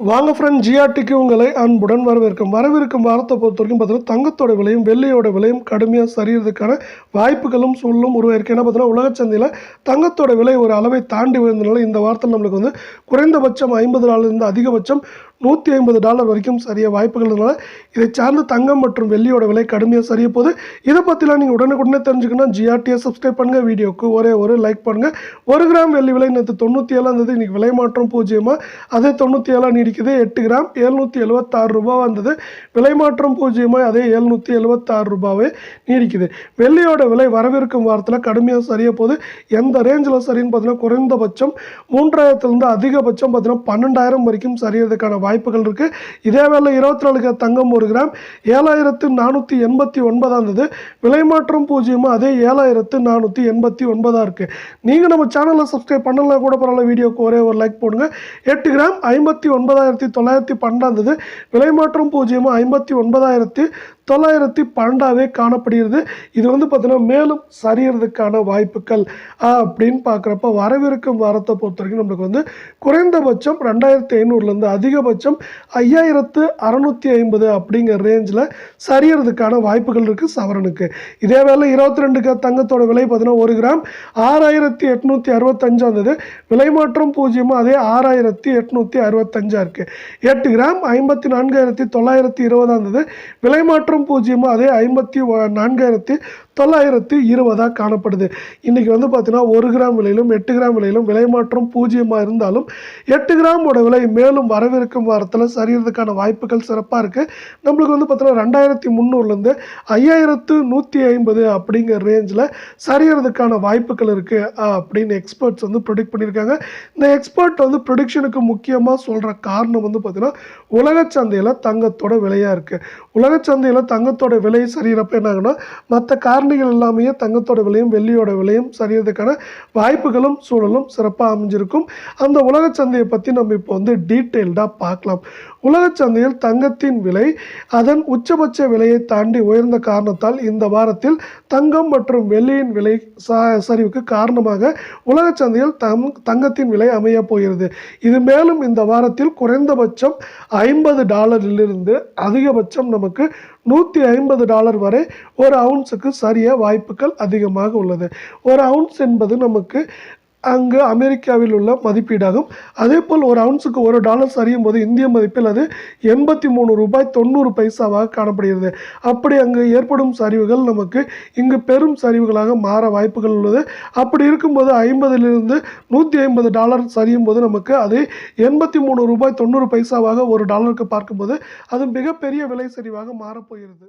வாங்க ஃப்ரெண்ட் ஜிஆர்டிக்கு உங்களை அன்புடன் வரவேற்கும். வரவிருக்கும் வாரத்தை பொறுத்த வரைக்கும் பார்த்தீங்கன்னா தங்கத்தோட விலையும் வெள்ளியோட விலையும் கடுமையாக சரியறதுக்கான வாய்ப்புகளும் சூழலும் உருவாயிருக்கு ஏன்னா பார்த்தீங்கன்னா உலகச் சந்தையில் தங்கத்தோட விலை ஒரு அளவை தாண்டி விழுந்தனால இந்த வாரத்தில் நம்மளுக்கு வந்து குறைந்தபட்சம் ஐம்பது நாளிலிருந்து அதிகபட்சம் நூற்றி ஐம்பது டாலர் வரைக்கும் சரிய வாய்ப்புகள் இருந்தனால இதை சார்ந்து தங்கம் மற்றும் வெள்ளியோட விலை கடுமையாக சரிய போது இதை பற்றிலாம் நீங்கள் உடனுக்குடனே தெரிஞ்சுக்கணும். ஜிஆர்டியை சப்ஸ்கிரைப் பண்ணுங்கள் வீடியோக்கு ஒரே ஒரு லைக் பண்ணுங்கள் ஒரு கிராம் வெள்ளி விலை நேற்று தொண்ணூற்றி ஏழாம் இருந்தது இன்றைக்கி விலை மாற்றம் பூஜ்ஜியமாக அதே தொண்ணூற்றி ஏழாக நீடிக்குது. எட்டு கிராம் ஏழ்நூற்றி எழுபத்தாறு ரூபாய் வந்தது. விலை மாற்றம் பூஜ்ஜியமாக அதே ஏழ்நூற்றி எழுபத்தாறு ரூபாவே நீடிக்குது. வெள்ளியோட விலை வரவிருக்கும் வாரத்தில் கடுமையாக சரிய போது எந்த ரேஞ்சில் சரின்னு பார்த்தீங்கன்னா குறைந்தபட்சம் மூன்றாயிரத்துலேருந்து அதிகபட்சம் பார்த்தீங்கன்னா பன்னெண்டாயிரம் வரைக்கும் சரியறதுக்கான வாய்ப்புகள் இருக்குது இதேவேளை இருபத்தி நாலு தங்கம் ஒரு கிராம் ஏழாயிரத்து நானூற்றி எண்பத்தி ஒன்பதாக இருந்தது விலை மாற்றம் பூஜ்ஜியமாக அதே ஏழாயிரத்து நானூற்றி எண்பத்தி ஒன்பதாக இருக்குது நீங்கள் நம்ம சேனலை சப்ஸ்கிரைப் பண்ணலாம் கூட பரவாயில்ல வீடியோக்கு ஒரே ஒரு லைக் போடுங்க. எட்டு கிராம் ஐம்பத்தி ஒன்பதாயிரத்தி தொள்ளாயிரத்தி பன்னெண்டாந்தது விலை மாற்றம் பூஜ்ஜியமாக ஐம்பத்தி ஒன்பதாயிரத்தி தொள்ளாயிரத்தி பன்னெண்டாவே காணப்படுகிறது. இது வந்து பார்த்திங்கன்னா மேலும் சரியறதுக்கான வாய்ப்புகள் அப்படின்னு பார்க்குறப்ப வரவிருக்கும் வாரத்தை பொறுத்த வரைக்கும் நம்மளுக்கு வந்து குறைந்தபட்சம் ரெண்டாயிரத்தி ஐநூறுலேருந்து அதிகபட்சம் ஐயாயிரத்து அறநூற்றி ஐம்பது அப்படிங்கிற ரேஞ்சில் சரியறதுக்கான வாய்ப்புகள் இருக்குது சவரனுக்கு. இதே வேலை இருபத்தி ரெண்டுக்கு தங்கத்தோட விலை பார்த்தீங்கன்னா ஒரு கிராம் ஆறாயிரத்தி எட்நூற்றி அறுபத்தஞ்சா இருந்தது விலை மாற்றம் பூஜ்ஜியமாக அதே ஆறாயிரத்தி எட்நூற்றி அறுபத்தஞ்சா இருக்குது எட்டு கிராம் ஐம்பத்தி நான்காயிரத்தி தொள்ளாயிரத்தி இருபதா இருந்தது விலை மாற்றம் பூஜ்ஜியமாக அதே ஐம்பத்தி நான்காயிரத்தி தொள்ளாயிரத்தி இருபதாக காணப்படுது. இன்றைக்கி வந்து பார்த்தீங்கன்னா ஒரு கிராம் விலையிலும் எட்டு கிராம் விலையிலும் விலை மாற்றம் பூஜ்ஜியமாக இருந்தாலும் எட்டு கிராமோட விலை மேலும் வரவிருக்கும் வாரத்தில் சரியறதுக்கான வாய்ப்புகள் சிறப்பாக இருக்குது நம்மளுக்கு வந்து பார்த்தீங்கன்னா ரெண்டாயிரத்தி முந்நூறுலேருந்து ஐயாயிரத்து நூற்றி ஐம்பது அப்படிங்கிற ரேஞ்சில் சரியறதுக்கான வாய்ப்புகள் இருக்குது அப்படின்னு எக்ஸ்பர்ட்ஸ் வந்து ப்ரொடிக்ட் பண்ணியிருக்காங்க. இந்த எக்ஸ்பர்ட் வந்து ப்ரொடிக்ஷனுக்கு முக்கியமாக சொல்கிற காரணம் வந்து பார்த்தீங்கன்னா உலக சந்தையில் தங்கத்தோட விலையாக இருக்குது உலக சந்தையில் தங்கத்தோட விலை சரியறப்ப என்னாங்கன்னா மற்ற ஆண்டுகள் எல்லாமே தங்கத்தோட விலையும் வெள்ளியோட விலையும் சரியறதுக்கான வாய்ப்புகளும் சூழலும் சிறப்பாக அமைஞ்சிருக்கும். அந்த உலக சந்தையை பற்றி நம்ம இப்போ வந்து டீட்டெயில்டாக பார்க்கலாம். உலக சந்தையில் தங்கத்தின் விலை அதன் உச்சபட்ச விலையை தாண்டி உயர்ந்த காரணத்தால் இந்த வாரத்தில் தங்கம் மற்றும் வெள்ளியின் விலை சரிவுக்கு காரணமாக உலக சந்தையில் தங் தங்கத்தின் விலை அமையப் போகிறது. இது மேலும் இந்த வாரத்தில் குறைந்தபட்சம் ஐம்பது டாலரிலிருந்து அதிகபட்சம் நமக்கு நூற்றி ஐம்பது டாலர் வரை ஒரு அவுன்ஸுக்கு சரிய வாய்ப்புகள் அதிகமாக உள்ளது. ஒரு அவுன்ஸ் என்பது நமக்கு அங்கு அமெரிக்காவில் உள்ள மதிப்பீடாகும். அதே போல் ஒரு அவுன்ஸுக்கு ஒரு டாலர் சரியும் போது இந்திய மதிப்பில் அது எண்பத்தி மூணு ரூபாய் தொண்ணூறு பைசாவாக காணப்படுகிறது. அப்படி அங்கு ஏற்படும் சரிவுகள் நமக்கு இங்கு பெரும் சரிவுகளாக மாற வாய்ப்புகள் உள்ளது. அப்படி இருக்கும்போது ஐம்பதிலிருந்து நூற்றி ஐம்பது டாலர் சரியும் போது நமக்கு அது எண்பத்தி மூணு ரூபாய் தொண்ணூறு பைசாவாக ஒரு டாலருக்கு பார்க்கும்போது அது மிகப்பெரிய விலை சரிவாக மாறப்போகிறது.